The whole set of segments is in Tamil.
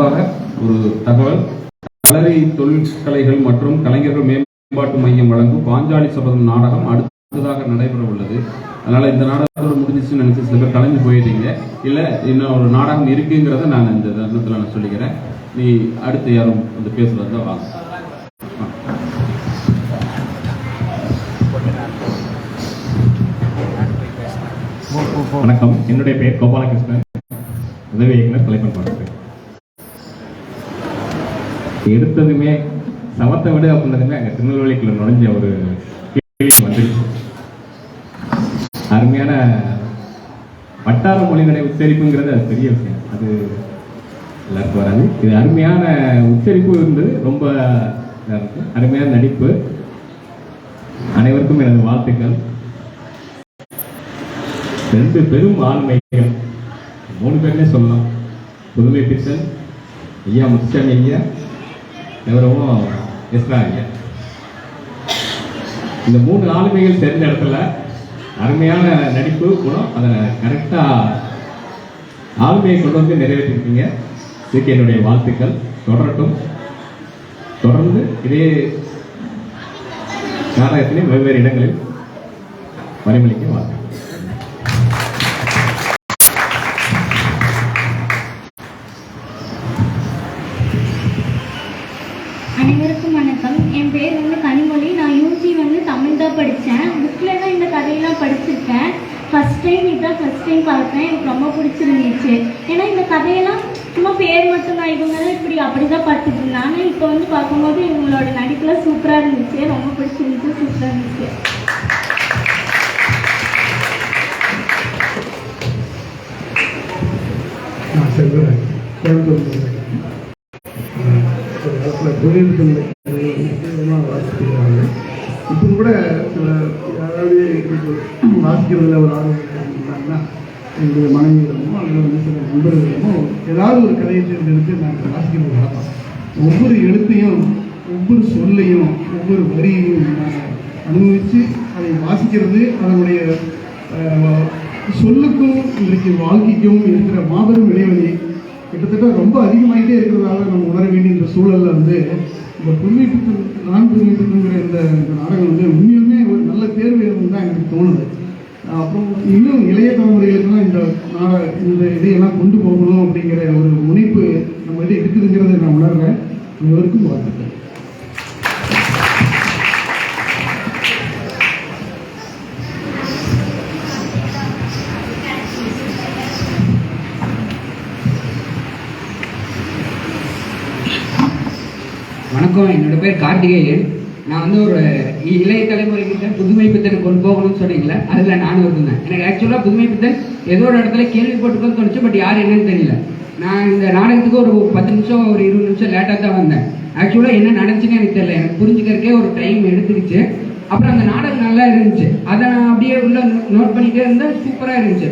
முன்பாக ஒரு தகவல். களரி தொழிற்கலைகள் மற்றும் கலைஞர்கள் மேம்பாட்டு மையம் வழங்கும் பாஞ்சாலி சபதம் நாடகம் அடுத்ததாக நடைபெற உள்ளது. அதனால இந்த நாடகம் முடிஞ்சிச்சுன்னு நினைச்சு சில பேர் கலைஞ்சு போயிட்டீங்க. இல்ல இன்னும் ஒரு நாடகம் இருக்குங்கிறத நான் இந்த தருணத்தில் நான் சொல்லிக்கிறேன். நீ அடுத்து யாரும் வந்து பேசுறதா வாங்க வணக்கம். என்னுடைய பெயர் கோபாலகிருஷ்ணன். உதவி இயக்குனர் தலைப்பன் பார்க்கிறேன் எடுத்ததுமே சமத்தை விட அப்படின்றதுமே அங்கே திருநெல்வேலிக்குள்ள நுழைஞ்ச ஒரு கேள்வி வந்துருச்சு அருமையான வட்டார மொழிகளை உச்சரிப்புங்கிறது அது பெரிய விஷயம். அது எல்லாருக்கும் வராது. இது அருமையான உச்சரிப்பு இருந்தது ரொம்ப அருமையான நடிப்பு. அனைவருக்கும் எனது வாழ்த்துக்கள். ரெண்டு பெரும் ஆண்மைகள். மூணு பேருமே சொல்லலாம். புதுமை பித்தன் ஐயா முத்துசாமி ஐயா எவரவும் எஸ்ரா இந்த மூணு ஆளுமைகள் சேர்ந்த இடத்துல அருமையான நடிப்பு குணம் அதை கரெக்டாக ஆளுமையை கொண்டு வந்து நிறைவேற்றிருக்கீங்க. இதுக்கு என்னுடைய வாழ்த்துக்கள். தொடரட்டும். தொடர்ந்து இதே நாடகத்திலே வெவ்வேறு இடங்களில் பரிமளிக்க வாழ்த்துக்கள். அனைவருக்கும் வணக்கம் என் பேர் வந்து கனிமொழி. நான் யூஜி வந்து தமிழ் தான் படித்தேன் புக்கில் தான் இந்த கதையெல்லாம் படிச்சிருக்கேன். ஃபஸ்ட் டைம் இதுதான் ஃபஸ்ட் டைம் பார்த்தேன் எனக்கு ரொம்ப பிடிச்சிருந்துச்சு. ஏன்னா இந்த கதையெல்லாம் சும்மா பேர் மட்டும் தான். இவங்க தான் இப்படி அப்படி தான் பார்த்துட்டு இருந்தாங்க. இப்போ வந்து பார்க்கும்போது இவங்களோட நடிப்புலாம் சூப்பராக இருந்துச்சு. ரொம்ப பிடிச்சிருந்துச்சு சூப்பராக இருந்துச்சு. இடத்துல காலத்தில் தொழில்நுட்பங்களை வாசிக்கிறாங்க. இப்போ கூட சில யாராவது வாசிக்கிறதுல ஒரு ஆர்வம் இருந்தாங்கன்னா எங்களுடைய மனைவியிடமோ அல்லது வந்து சில நண்பர்களிடமோ ஏதாவது ஒரு கதையை தேர்ந்தெடுத்து நாங்கள் வாசிக்கிறது வழக்கம். ஒவ்வொரு எழுத்தையும் ஒவ்வொரு சொல்லையும் ஒவ்வொரு வரியையும் நாங்கள் அனுபவித்து அதை வாசிக்கிறது அதனுடைய சொல்லுக்கும் இன்றைக்கு வாழ்க்கைக்கும் இருக்கிற மாபெரும் இடைவெளி. கிட்டத்தட்ட ரொம்ப அதிகமாகிட்டே இருக்கிறதால நம்ம உணர வேண்டிய இந்த சூழல்ல வந்து இந்த புதுமைப்புக்கு நான் புதுமைப்புக்குங்கிற இந்த இந்த நாடகம் வந்து உண்மையுமே ஒரு நல்ல தேர்வு தான் எனக்கு தோணுது. அப்புறம் இன்னும் இளைய தலைமுறைகளுக்கெல்லாம் இந்த நாட இந்த இதையெல்லாம் கொண்டு போகணும் அப்படிங்கிற ஒரு முனைப்பு நம்ம கிட்ட இருக்குதுங்கிறத நான் உணர்றேன். இவருக்கும் வாழ்த்துக்கள். வணக்கம். என்னோட பேர் கார்த்திகேயன். நான் வந்து ஒரு இளைய தலைமுறைகிட்ட புதுமை பித்தனை கொண்டு போகணும்னு சொன்னீங்களே அதில் நானும் இருந்தேன். எனக்கு ஆக்சுவலாக புதுமை பித்தன் ஏதோ ஒரு இடத்துல கேள்விப்பட்டுக்கோன்னு தோணுச்சு பட் யார் என்னன்னு தெரியல. நான் இந்த நாடகத்துக்கு ஒரு பத்து நிமிஷம் ஒரு இருபது நிமிஷம் லேட்டாக தான் வந்தேன். ஆக்சுவலாக என்ன நடந்துச்சுன்னு எனக்கு தெரியல. எனக்கு புரிஞ்சுக்கிறதுக்கே ஒரு டைம் எடுத்துருச்சு அப்புறம் அந்த நாடகம் நல்லா இருந்துச்சு. அதை நான் அப்படியே உள்ள நோட் பண்ணிக்கிட்டே இருந்தேன். சூப்பராக இருந்துச்சு.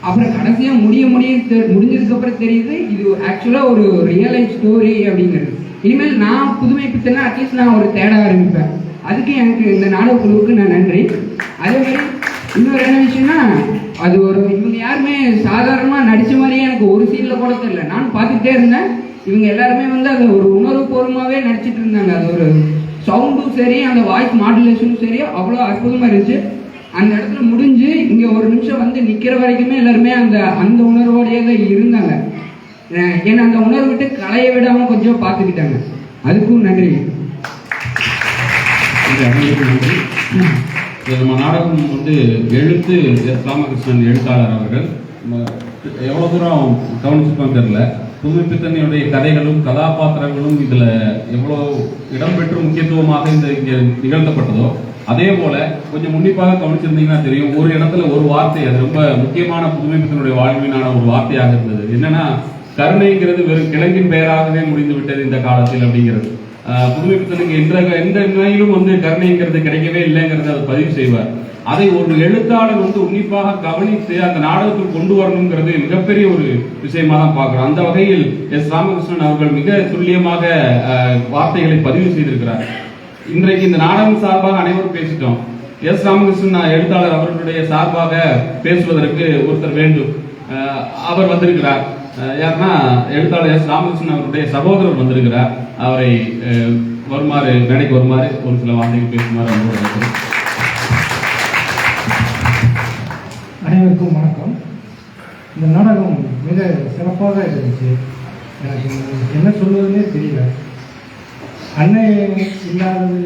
அப்புறம் கடைசியாக முடிய முடிய தெ- முடிஞ்சதுக்கு தெரியுது இது ஆக்சுவலாக ஒரு ரியல் லைஃப் ஸ்டோரி அப்படிங்கிறது. இனிமேல் நான் புதுமை பித்தனா அட்லீஸ்ட் நான் ஒரு தேட ஆரம்பிப்பேன் அதுக்கு எனக்கு இந்த நாடக குழுவுக்கு நான் நன்றி. அதே மாதிரி இன்னொரு என்ன விஷயம்னா அது ஒரு இவங்க யாருமே சாதாரணமாக நடித்த மாதிரியே எனக்கு ஒரு சீனில் கூட தெரியல. நான் பார்த்துக்கிட்டே இருந்தேன். இவங்க எல்லாருமே வந்து அது ஒரு உணர்வு பூர்வமாகவே நடிச்சிட்டு இருந்தாங்க. அது ஒரு சவுண்டும் சரி அந்த வாய்ஸ் மாடுலேஷனும் சரி அவ்வளோ அற்புதமாக இருந்துச்சு. அந்த இடத்துல முடிஞ்சு இங்கே ஒரு நிமிஷம் வந்து நிற்கிற வரைக்குமே எல்லாருமே அந்த அந்த உணர்வோடையே தான் இருந்தாங்க. ஏன்னா அந்த உணர்வு விட்டு களைய விடாம கொஞ்சம் பார்த்துக்கிட்டாங்க. அதுக்கும் நன்றி. நம்ம நாடகம் வந்து எழுத்து எஸ். ராமகிருஷ்ணன் எழுத்தாளர் அவர்கள். எவ்வளோ தூரம் கவனிச்சிருக்கோம் தெரில புதுமைப்பித்தனுடைய கதைகளும் கதாபாத்திரங்களும் இதில் எவ்வளோ இடம்பெற்று முக்கியத்துவமாக இந்த இங்கே நிகழ்த்தப்பட்டதோ அதே போல கொஞ்சம் உன்னிப்பாக கவனிச்சிருந்தீங்கன்னா தெரியும். ஒரு இடத்துல ஒரு வார்த்தை அது ரொம்ப முக்கியமான புதுமைப்பித்தனுடைய வாழ்வினான ஒரு வார்த்தையாக இருந்தது. என்னன்னா கருணைங்கிறது வெறும் கிழங்கின் பெயராகவே முடிந்து விட்டது இந்த காலத்தில் அப்படிங்கிறது. புதுமைப்பித்தனுக்கு எந்த எந்த நிலையிலும் வந்து கருணைங்கிறது கிடைக்கவே இல்லைங்கிறத அவர் பதிவு செய்வார். அதை ஒரு எழுத்தாளர் வந்து உன்னிப்பாக கவனித்து அந்த நாடகத்தில் கொண்டு வரணுங்கிறது மிகப்பெரிய ஒரு விஷயமா தான் பார்க்கிறோம். அந்த வகையில் எஸ் ராமகிருஷ்ணன் அவர்கள் மிக துல்லியமாக வார்த்தைகளை பதிவு செய்திருக்கிறார். இன்றைக்கு இந்த நாடகம் சார்பாக அனைவரும் பேசிட்டோம். எஸ் ராமகிருஷ்ணன் எழுத்தாளர் அவர்களுடைய சார்பாக பேசுவதற்கு ஒருத்தர் வேண்டும். அவர் வந்திருக்கிறார். யாருன்னா எழுத்தாளர் எஸ் ராமகிருஷ்ணன் அவருடைய சகோதரர் வந்திருக்கிறார். அவரை வருமாறு மேடைக்கு வருமாறு ஒரு சில வார்த்தைகள் பேசுமாறு அன்போடு அனைவருக்கும் வணக்கம். இந்த நாடகம் மிக சிறப்பாக இருந்துச்சு. எனக்கு என்ன சொல்வதுன்னே தெரியல. அன்னை இல்லாதது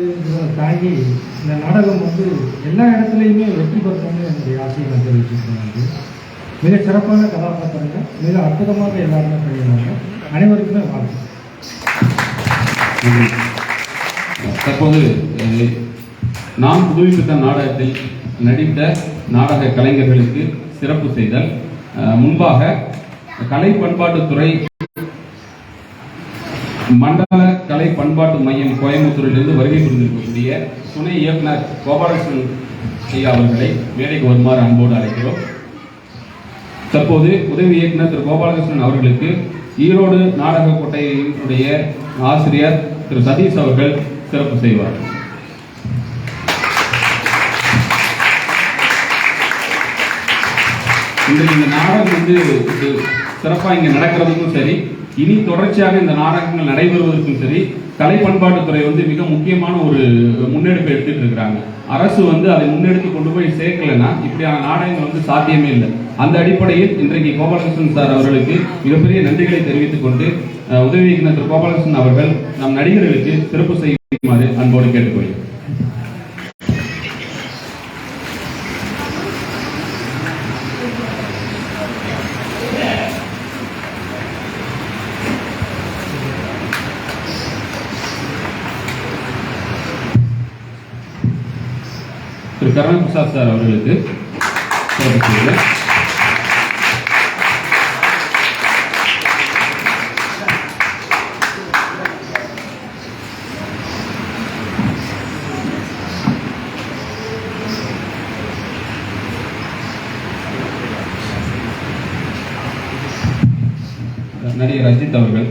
தாண்டி இந்த நாடகம் வந்து எல்லா இடத்துலையுமே வெற்றி பெறணும்னு என்னுடைய ஆசையை நான் தெரிவிச்சுக்கிறேன். மிக சிறப்பான கதாபாத்திரங்கள் மிக அற்புதமாக எல்லாருமே பண்ணியிருந்தாங்க. அனைவருக்குமே தற்போது நாம் புதுப்பித்த நாடகத்தில் நடித்த நாடக கலைஞர்களுக்கு சிறப்பு செய்தல். முன்பாக கலை பண்பாட்டுத்துறை மண்டல கலை பண்பாட்டு மையம் கோயம்புத்தூரிலிருந்து வருகை புரிந்திருக்கக்கூடிய துணை இயக்குனர் கோபாலகிருஷ்ணன் ஐயா அவர்களை மேடைக்கு வருமாறு அன்போடு அழைக்கிறோம். தற்போது உதவி இயக்குனர் திரு கோபாலகிருஷ்ணன் அவர்களுக்கு ஈரோடு நாடக கோட்டையினுடைய ஆசிரியர் திரு சதீஷ் அவர்கள் சிறப்பு செய்வார். இந்த நாடகம் வந்து சிறப்பாக இங்கே நடக்கிறதுக்கும் சரி இனி தொடர்ச்சியாக இந்த நாடகங்கள் நடைபெறுவதற்கும் சரி கலை பண்பாட்டுத்துறை வந்து மிக முக்கியமான ஒரு முன்னெடுப்பு எடுத்துட்டு இருக்கிறாங்க. அரசு வந்து அதை முன்னெடுத்து கொண்டு போய் சேர்க்கலைன்னா இப்படியான நாடகங்கள் வந்து சாத்தியமே இல்லை. அந்த அடிப்படையில் இன்றைக்கு கோபாலகிருஷ்ணன் சார் அவர்களுக்கு மிகப்பெரிய நன்றிகளை தெரிவித்துக் கொண்டு உதவி இயக்குனர் திரு கோபாலகிருஷ்ணன் அவர்கள் நம் நடிகர்களுக்கு சிறப்பு செய்யுமாறு அன்போடு கேட்டுக்கொள்கிறேன். திரு கருணாபிரசாத் சார் அவர்களுக்கு நடிகர் அஜித் அவர்கள்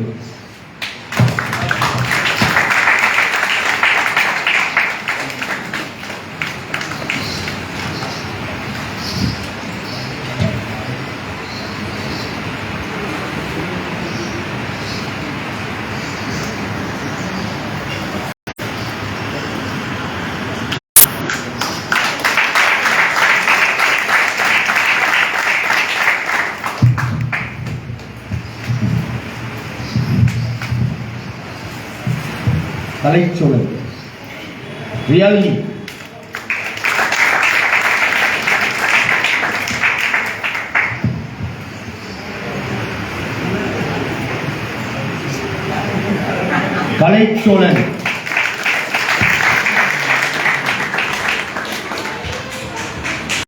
తలకి చూడండి రియల్లీ తలకి చూడండి